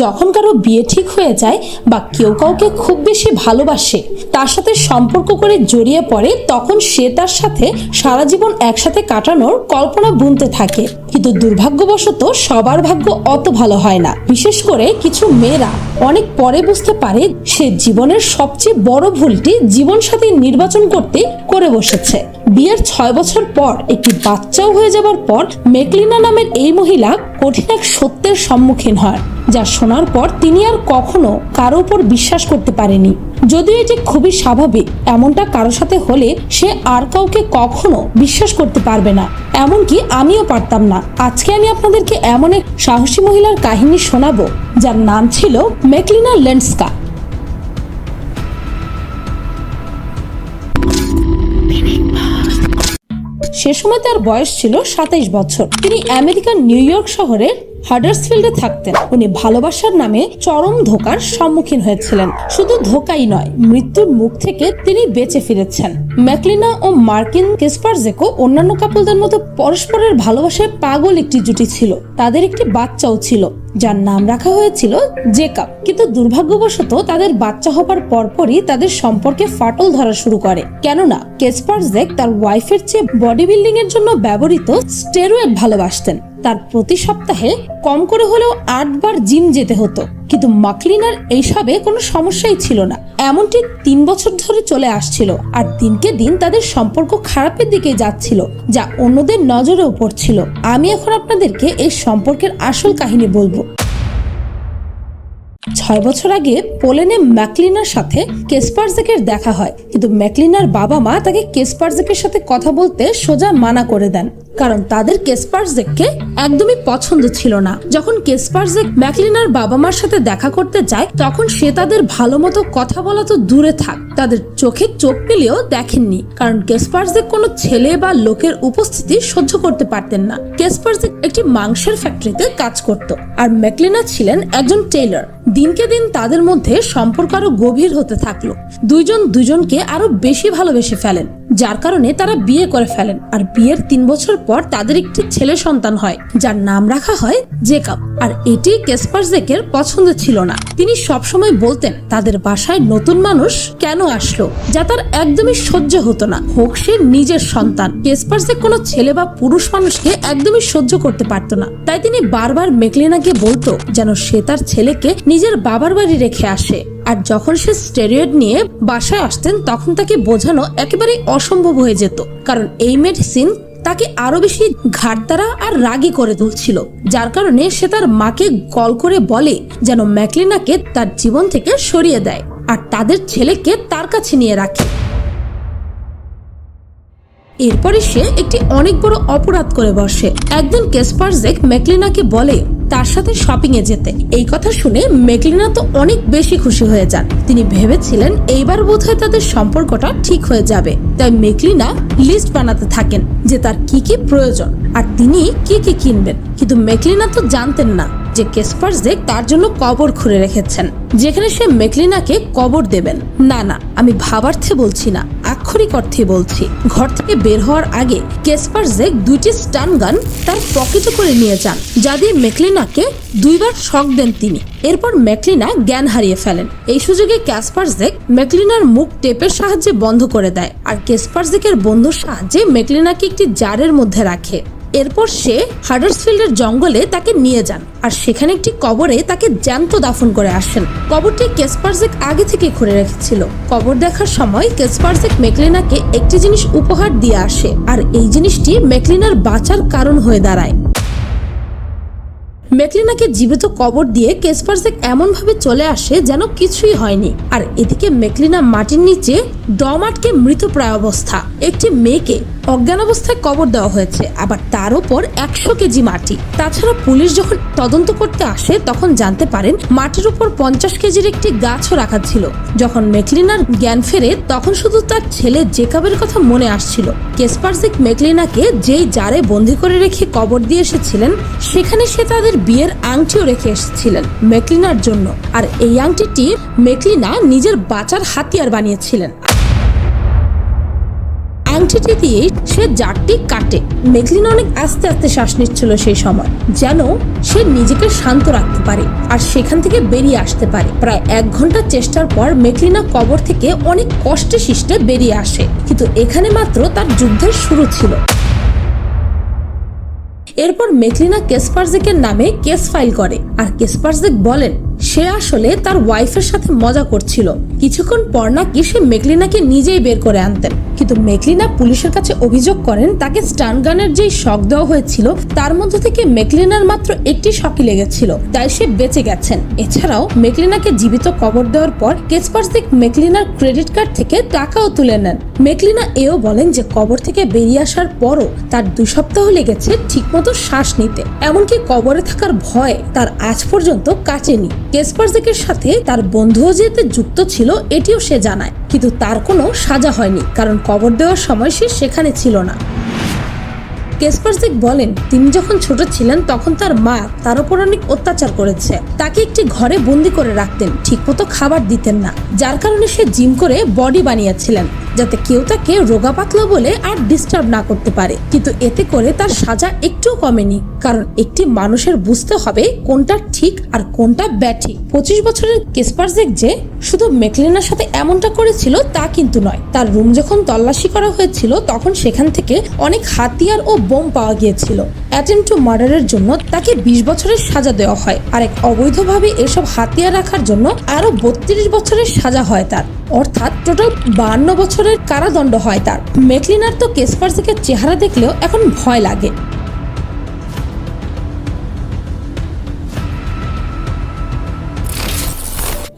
যখন কারও বিয়ে ঠিক হয়ে যায় বা কেউ কাউকে খুব বেশি ভালোবাসে, তার সাথে সম্পর্ক করে জড়িয়ে পড়ে, তখন সে তার সাথে সারা জীবন একসাথে কাটানোর কল্পনা বুনতে থাকে। কিন্তু দুর্ভাগ্যবশত সবার ভাগ্য অত ভালো হয় না। বিশেষ করে কিছু মেয়েরা অনেক পরে বুঝতে পারে সে জীবনের সবচেয়ে বড় ভুলটি জীবন জীবনসাথী নির্বাচন করতে করে বসেছে। বিয়ের ছয় বছর পর একটি বাচ্চাও হয়ে যাবার পর মেকলিনা নামের এই মহিলা কঠিন এক সত্যের সম্মুখীন হয়, যা শোনার পর তিনি আর কখনো কারও উপর বিশ্বাস করতে পারেনি। যদিও এটি খুবই স্বাভাবিক, এমনটা কারও সাথে হলে সে আর কাউকে কখনো বিশ্বাস করতে পারবে না। এমনকি আমিও পারতাম না। আজকে আমি আপনাদেরকে এমন এক সাহসী মহিলার কাহিনী শোনাবো, যার নাম ছিল মেকলিনা লেন্সকা সে সময় তার বয়স ছিল সাতাইশ বছর। তিনি আমেরিকার নিউ ইয়র্ক শহরের হাডার্সফিল্ডে থাকতেন। উনি ভালোবাসার নামে চরম ধোকার সম্মুখীন হয়েছিলেন। শুধু ধোকাই নয়, মৃত্যুর মুখ থেকে তিনি বেঁচে ফিরেছেন। ম্যাকলিনা ও মার্কিন কেসপারজেকো অন্যান্য কাপলদের মতো পরস্পরের ভালোবাসায় পাগল একটি জুটি ছিল। তাদের একটি বাচ্চাও ছিল, যার নাম রাখা হয়েছিল জেকাব। কিন্তু দুর্ভাগ্যবশত তাদের বাচ্চা হবার পরপরই তাদের সম্পর্কে ফাটল ধরা শুরু করে। কেননা, কেসপারজেক তার ওয়াইফের চেয়ে বডি বিল্ডিং এর জন্য ব্যবহৃত স্টেরয়েড ভালোবাসতেন। তার প্রতি সপ্তাহে কম করে হলেও আটবার জিম যেতে হতো। কিন্তু মাকলিনার এইসবে কোনো সমস্যাই ছিল না। এমনটি তিন বছর ধরে চলে আসছিল আর দিনকে দিন তাদের সম্পর্ক খারাপের দিকে যাচ্ছিল, যা অন্যদের নজরেও পড়ছিল। আমি এখন আপনাদেরকে এই সম্পর্কের আসল কাহিনী বলব। ছয় বছর আগে পোলেনে ম্যাকলিনার সাথে কেসপারজেকের দেখা হয়। কিন্তু ম্যাকলিনার বাবা মা তাকে কেসপারজেকের সাথে কথা বলতে সোজা মানা করে দেন। কারণ তাদের কেসপারজেককে একদমই পছন্দ ছিল না। যখন কেসপারজেক ম্যাকলিনার বাবা মার সাথে দেখা করতে যায়, তখন সে তাদের ভালো মতো কথা বলা তো দূরে থাক। তাদের চোখে চোখ পেলেও দেখেননি, কারণ কেসপারজেক কোনো ছেলে বা লোকের উপস্থিতি সহ্য করতে পারতেন না। কেসপারজেক একটি মাংসের ফ্যাক্টরিতে কাজ করত আর ম্যাকলিনা ছিলেন একজন টেইলর। দিনকে দিন তাদের মধ্যে সম্পর্ক আরও গভীর হতে থাকল। দুইজন দুজনকে আরও বেশি ভালোবেসে ফেলেন, যার কারণে তারা বিয়ে করে ফেলেন। আর বিয়ের তিন বছর পর তাদের একটি ছেলে সন্তান হয়, যার নাম রাখা হয় জেকাব। আর এটি কেসপারজেকের পছন্দ ছিল না। তিনি সবসময় বলতেন, তাদের বাসায় নতুন মানুষ কেন আসলো? যা তার একদমই সহ্য হতো না। হোক, সে নিজের সন্তান। কেসপারজেক কোনো ছেলে বা পুরুষ মানুষকে একদমই সহ্য করতে পারতো না। তাই তিনি বারবার মেকলিনাকে বলতো যেন সে তার ছেলেকে নিজের বাবার বাড়ি রেখে আসে। আর যখন সে স্টেরয়েড নিয়ে বাসায় আসতেন, তখন তাকে বোঝানো একেবারেই অসম্ভব হয়ে যেত। কারণ এই মেডিসিন তাকে আরও বেশি ঘাটতারা আর রাগি করে তুলছিল, যার কারণে সে তার মাকে কল করে বলে যেন ম্যাকলিনাকে তার জীবন থেকে সরিয়ে দেয় আর তাদের ছেলেকে তার কাছে নিয়ে রাখে। এরপরে সে একটি অনেক বড় অপরাধ করে বসে। একদিন কেসপারজেক ম্যাকলিনাকে বলে তার সাথে শপিং এ যেতে। এই কথা শুনে মেকলিনা তো অনেক বেশি খুশি হয়ে যান। তিনি ভেবেছিলেন এইবার বোধহয় তাদের সম্পর্কটা ঠিক হয়ে যাবে। তাই মেকলিনা লিস্ট বানাতে থাকেন যে তার কি কি প্রয়োজন আর তিনি কি কি কিনবেন। কিন্তু মেকলিনা তো জানতেন না যে কেসপারজেক তার জন্য কবর খুঁড়ে রেখেছেন। যেখানে সে মেকলিনাকে কবর দেবেন। না না, আমি ভাবার্থে বলছি না। আক্ষরিক অর্থে বলছি, ঘর থেকে বের হওয়ার আগে কেসপার জেক দুইটি স্টান গান তার পকেটে করে নিয়ে যান, যা দিয়ে মেকলিনাকে দুইবার শক দেন তিনি। এরপর ম্যাকলিনা জ্ঞান হারিয়ে ফেলেন। এই সুযোগে ক্যাসপার ক্যাসপারজেক ম্যাকলিনার মুখ টেপের সাহায্যে বন্ধ করে দেয়, আর কেসপারজেকের বন্ধুর সাহায্যে ম্যাকলিনাকে একটি জারের মধ্যে রাখে। এরপর সে হাডার্সফিল্ডের জঙ্গলে তাকে নিয়ে যান, আর সেখানে একটি কবরে তাকে জ্যান্ত দাফন করে আসেন। কবরটি কেসপারজেক আগে থেকে খুঁড়ে রেখেছিল। কবর দেখার সময় কেসপারজেক মেকলিনাকে একটি জিনিস উপহার দিয়ে আসে, আর এই জিনিসটি মেকলিনার বাঁচার কারণ হয়ে দাঁড়ায়। মেকলিনাকে জীবিত কবর দিয়ে কেসপারজেক এমন ভাবে চলে আসে যেন কিছুই হয়নি, আর এদিকে মেকলিনা মাটির নিচে দম আটকে মৃতপ্রায় অবস্থা। একটি মেয়েকে অজ্ঞান অবস্থায় কবর দেওয়া হয়েছে, আবার তার উপর একশো কেজি মাটি। তাছাড়া পুলিশ যখন তদন্ত করতে আসে, তখন জানতে পারেন মাটির উপর পঞ্চাশ কেজির একটি গাছও রাখা ছিল। যখন মেকলিনার জ্ঞান ফেরে, তখন শুধু তার ছেলে জেকাবের কথা মনে আসছিল। কেসপারজিক মেকলিনাকে যেই জারে বন্দি করে রেখে কবর দিয়ে এসেছিলেন, সেখানে সে তাদের বিয়ের আংটিও রেখে এসেছিলেন মেকলিনার জন্য। আর এই আংটিটি মেকলিনা নিজের বাঁচার হাতিয়ার বানিয়েছিলেন। আংটিটি দিয়ে সে জারটি কাটে। মেঘলিনা অনেক আস্তে আস্তে শ্বাস নিচ্ছিল সেই সময়, যেন সে নিজেকে শান্ত রাখতে পারে আর সেখান থেকে বেরিয়ে আসতে পারে। প্রায় এক ঘণ্টা চেষ্টার পর মেঘলিনা কবর থেকে অনেক কষ্টে শিষ্টে বেরিয়ে আসে, কিন্তু এখানে মাত্র তার যুদ্ধের শুরু ছিল। এরপর মেকলিনা কেসপারজেকের নামে কেস ফাইল করে আর কেসপারজেক বলেন সে আসলে তার ওয়াইফের সাথে মজা করছিল। কিছুক্ষণ পর নাকি সে মেকলিনাকে নিজেই বের করে আনতেন। কিন্তু মেকলিনা পুলিশের কাছে অভিযোগ করেন, তাকে স্টান গানের যেই শক দেওয়া হয়েছিল, তার মধ্যে থেকে মেকলিনার মাত্র একটি শকই লেগেছিল, তাই সে বেঁচে গেছেন। এছাড়াও মেকলিনাকে জীবিত কবর দেওয়ার পর কেসপারজেক মেকলিনার ক্রেডিট কার্ড থেকে টাকাও তুলে নেন। মেকলিনা এও বলেন যে কবর থেকে বেরিয়ে আসার পরও তার দুই সপ্তাহ লেগেছে ঠিকমতো শ্বাস নিতে। এমনকি কবরে থাকার ভয় তার আজ পর্যন্ত কাটেনি। কেসপারজেকের সাথে তার বন্ধুও যেতে যুক্ত ছিল, এটিও সে জানায়। কিন্তু তার কোনো সাজা হয়নি, কারণ কবর দেওয়ার সময় সে সেখানে ছিল না। কেসপারজিক বলেন, তিনি যখন ছোট ছিলেন, তখন তার মা তার উপর অনেক অত্যাচার করেছে। তাকে একটি ঘরে বন্দি করে রাখতেন, ঠিকমতো খাবার দিতেন না। যার কারণে সে জিম করে বডি বানিয়েছিলেন, যাতে কেউ তাকে রোগা পাতলা বলে আর ডিস্টার্ব না করতে পারে। কিন্তু এতে করে তার সাজা একটুও কমেনি, কারণ একটি মানুষের বুঝতে হবে কোনটা ঠিক আর কোনটা ব্যাঠিক পঁচিশ বছরের কেসপারজেক যে শুধু মেকলেনার সাথে এমনটা করেছিল তা কিন্তু নয়। তার রুম যখন তল্লাশি করা হয়েছিল, তখন সেখান থেকে অনেক হাতিয়ার ও বোম পাওয়া গিয়েছিল। অ্যাটেম্প টু মার্ডারের জন্য তাকে বিশ বছরের সাজা দেওয়া হয়। আর এক অবৈধভাবে এসব হাতিয়ার রাখার জন্য আরও বত্রিশ বছরের সাজা হয় তার। অর্থাৎ টোটাল বান্ন বছরের কারাদণ্ড হয় তার। মেকলিনার তো কেসপার্সিকের চেহারা দেখলেও এখন ভয় লাগে।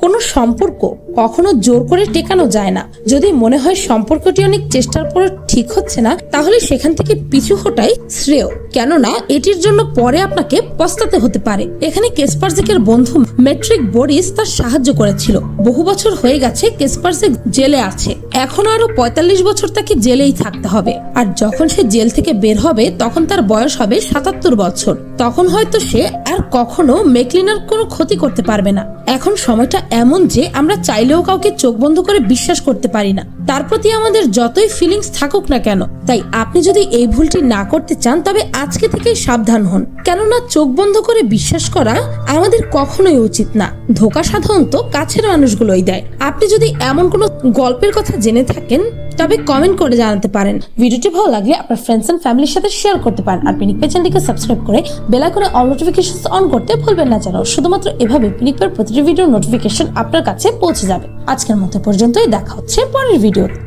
কোনো সম্পর্ক কখনো জোর করে টেকানো যায় না। যদি মনে হয় সম্পর্কটি অনেক চেষ্টার পর ঠিক হচ্ছে না, তাহলে সেখান থেকে পিছু হটাই শ্রেয়। কেননা, এটির জন্য পরে আপনাকে পস্তাতে হতে পারে। এখানে কেসপারজেকের বন্ধু মেট্রিক বরিস তার সাহায্য করেছিল। বহু বছর হয়ে গেছে কেসপারজেক জেলে আছে। এখন আরও পঁয়তাল্লিশ বছর তাকে জেলেই থাকতে হবে। আর যখন সে জেল থেকে বের হবে, তখন তার বয়স হবে সাতাত্তর বছর। তখন হয়তো সে আর কখনো মেকলিনার কোনো ক্ষতি করতে পারবে না। এখন সময়টা এমন যে আমরা চাইলেও কাউকে চোখ বন্ধ করে বিশ্বাস করতে পারি না। তার প্রতি আমাদের যতই ফিলিংস থাকুক না কেন, তাই আপনি যদি এই ভুলটি না করতে চান, তবে আজকে থেকেই সাবধান হন। কেননা চোখ বন্ধ করে বিশ্বাস করা আমাদের কখনোই উচিত না। ধোকা সাধারণত কাছের মানুষগুলোই দেয়। আপনি যদি এমন কোনো গল্পের কথা জেনে থাকেন তবে কমেন্ট করে জানাতে পারেন। ভিডিওটি ভালো লাগলে আপনার ফ্রেন্ডস এন্ড ফ্যামিলির সাথে শেয়ার করতে পারেন। আর পিনিক পে চ্যানেলটিকে সাবস্ক্রাইব করে বেলা করে অল নোটিফিকেশন অন করতে ভুলবেন না যেন। শুধুমাত্র এভাবে পিনিক পের প্রতিটি ভিডিও নোটিফিকেশন আপনার কাছে পৌঁছে যাবে। আজকের মতো পর্যন্তই, দেখা হচ্ছে পরের ভিডিওতে